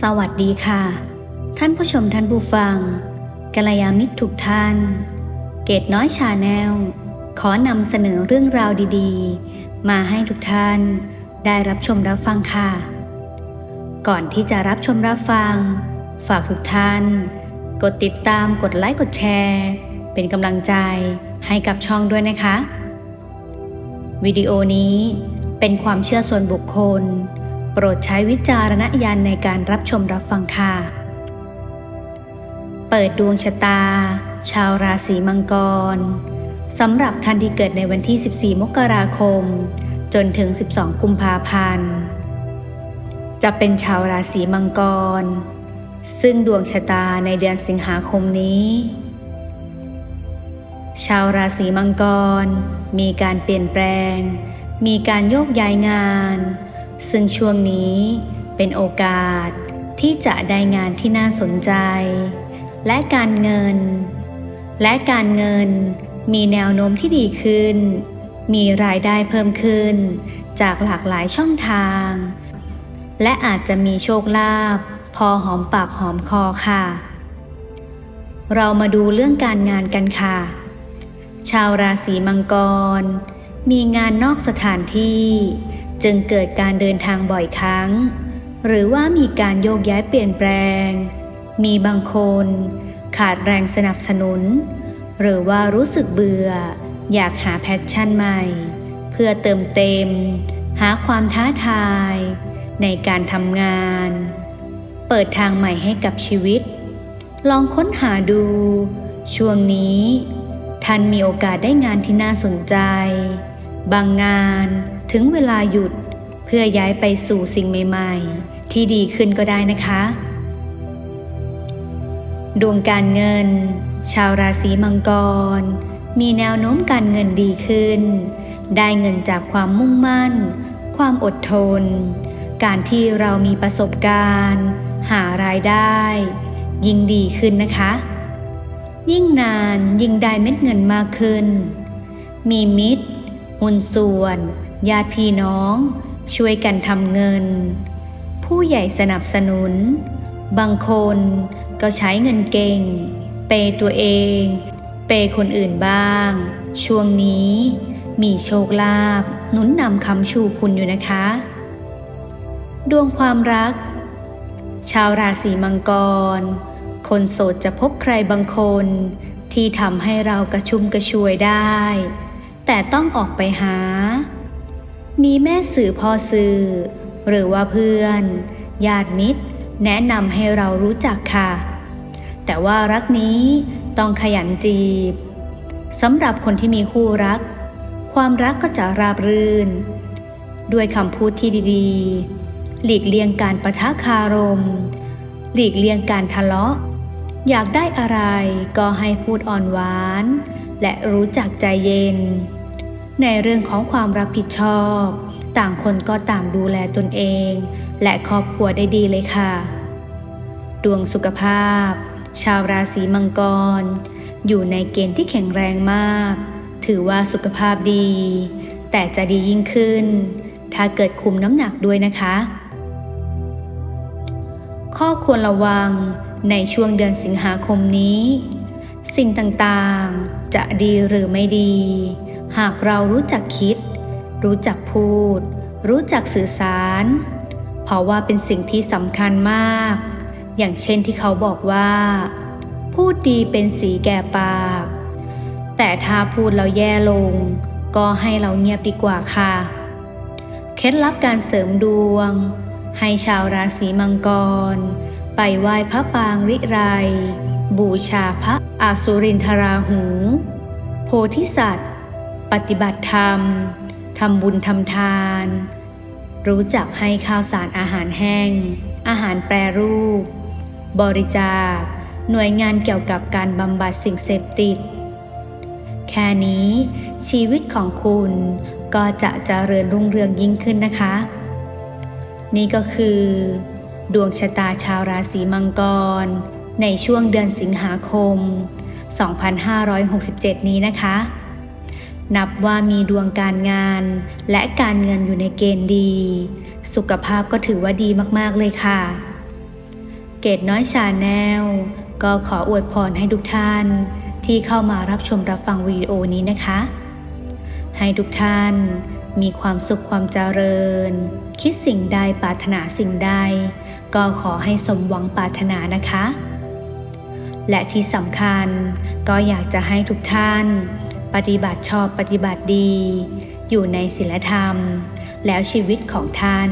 สวัสดีค่ะ ท่านผู้ชมท่านผู้ฟังกัลยาณมิตรทุกท่าน เกตน้อยชาแนล ขอนำเสนอเรื่องราวดีๆ มาให้ทุกท่านได้รับชมรับฟังค่ะ ก่อนที่จะรับชมรับฟัง ฝากทุกท่าน กดติดตามกดไลค์กดแชร์ เป็นกำลังใจให้กับช่องด้วยนะคะ วิดีโอนี้เป็นความเชื่อส่วนบุคคล โปรดใช้วิจารณญาณในการรับชมรับฟังค่ะ เปิดดวงชะตา ชาวราศีมังกรสำหรับท่านที่เกิดในวันที่ 14 มกราคม จนถึง 12 กุมภาพันธ์ จะเป็นชาวราศีมังกร ซึ่งดวงชะตาในเดือนสิงหาคมนี้ ชาวราศีมังกรมีการเปลี่ยนแปลง มีการโยกย้ายงาน ซึ่งช่วงนี้เป็นโอกาสที่จะได้งานที่น่าสนใจ และการเงิน และการเงินมีแนวโน้มที่ดีขึ้น มีรายได้เพิ่มขึ้น จากหลากหลายช่องทาง และอาจจะมีโชคลาภพอหอมปากหอมคอค่ะ เรามาดูเรื่องการงานกันค่ะ ชาวราศีมังกร มีงานนอกสถานที่ จึงเกิดการเดินทางบ่อยครั้ง หรือว่ามีการโยกย้ายเปลี่ยนแปลง มีบางคนขาดแรงสนับสนุน หรือว่ารู้สึกเบื่อ อยากหาแพชชั่นใหม่ เพื่อเติมเต็ม หาความท้าทาย ในการทำงาน เปิดทางใหม่ให้กับชีวิต ลองค้นหาดู ช่วงนี้ท่านมีโอกาสได้งานที่น่าสนใจ บางงานถึงเวลาหยุด เพื่อย้ายไปสู่สิ่งใหม่ ๆ ที่ดีขึ้นก็ได้นะคะ ดวงการเงิน ชาวราศีมังกร มีแนวโน้มการเงินดีขึ้น ได้เงินจากความมุ่งมั่น ความอดทน การที่เรามีประสบการณ์ หารายได้ ยิ่งดีขึ้นนะคะ ยิ่งนานยิ่งได้เม็ดเงินมากขึ้น มีมิตร หุ้นส่วน ญาติพี่น้อง ช่วยกันทำเงิน ผู้ใหญ่สนับสนุน บางคนก็ใช้เงินเก่ง เปย์ตัวเอง เปย์คนอื่นบ้าง ช่วงนี้มีโชคลาภหนุนนำคำชูคุณอยู่นะคะ ดวงความรัก ชาวราศีมังกร คนโสดจะพบใครบางคนที่ทำให้เรากระชุ่มกระชวยได้ แต่ต้องออกไปหา มีแม่สื่อพ่อสื่อ หรือว่าเพื่อน ญาติมิตร แนะนำให้เรารู้จักค่ะ แต่ว่ารักนี้ต้องขยันจีบสำหรับคนที่มีคู่รัก ความรักก็จะราบรื่น ด้วยคำพูดที่ดีๆ หลีกเลี่ยงการประทะคารม หลีกเลี่ยงการทะเลาะ อยากได้อะไรก็ให้พูดอ่อนหวาน และรู้จักใจเย็น ในเรื่องของความรับผิดชอบ ต่างคนก็ต่างดูแลตนเอง และครอบครัวได้ดีเลยค่ะ ดวงสุขภาพ ชาวราศีมังกร อยู่ในเกณฑ์ที่แข็งแรงมาก ถือว่าสุขภาพดี แต่จะดียิ่งขึ้น ถ้าเกิดคุมน้ำหนักด้วยนะคะ ข้อควรระวัง ในช่วงเดือนสิงหาคมนี้ สิ่งต่างๆ จะดีหรือไม่ดี หากเรารู้จักคิด รู้จักพูด รู้จักสื่อสาร เพราะว่าเป็นสิ่งที่สำคัญมาก อย่างเช่นที่เขาบอกว่า พูดดีเป็นสีแก่ปาก แต่ถ้าพูดเราแย่ลง ก็ให้เราเงียบดีกว่าค่ะ เคล็ดลับการเสริมดวง ให้ชาวราศีมังกร ไปไหว้พระปางริไร บูชาพระอาสุรินทราหู โพธิสัตว์ ปฏิบัติธรรม ทำบุญทำทาน รู้จักให้ข้าวสารอาหารแห้ง อาหารแปรรูป บริจาค หน่วยงานเกี่ยวกับการบำบัดสิ่งเสพติด แค่นี้ชีวิตของคุณก็จะเจริญรุ่งเรืองยิ่งขึ้นนะคะ นี่ก็คือ ดวงชะตาชาวราศีมังกร ในช่วงเดือนสิงหาคม 2567 นี้นะคะ นับว่ามีดวงการงานและการเงินอยู่ในเกณฑ์ดี สุขภาพก็ถือว่าดีมากๆเลยค่ะ เกตน้อยชาแนลก็ขออวยพรให้ทุกท่าน ที่เข้ามารับชมรับฟังวิดีโอนี้นะคะ ให้ทุกท่านมีความสุขความเจริญ คิดสิ่งใดปรารถนาสิ่งใด ก็ขอให้สมหวังปรารถนานะคะ และที่สำคัญก็อยากจะให้ทุกท่าน ปฏิบัติชอบปฏิบัติดี อยู่ในศีลธรรม แล้วชีวิตของท่าน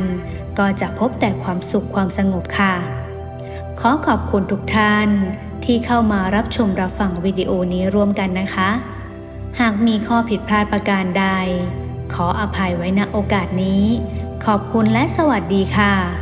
ก็จะพบแต่ความสุขความสงบค่ะ ขอขอบคุณทุกท่านที่เข้ามารับชมรับฟังวิดีโอนี้ร่วมกันนะคะ หากมีข้อผิดพลาดประการใด ขออภัยไว้ณโอกาสนี้ ขอบคุณและสวัสดีค่ะ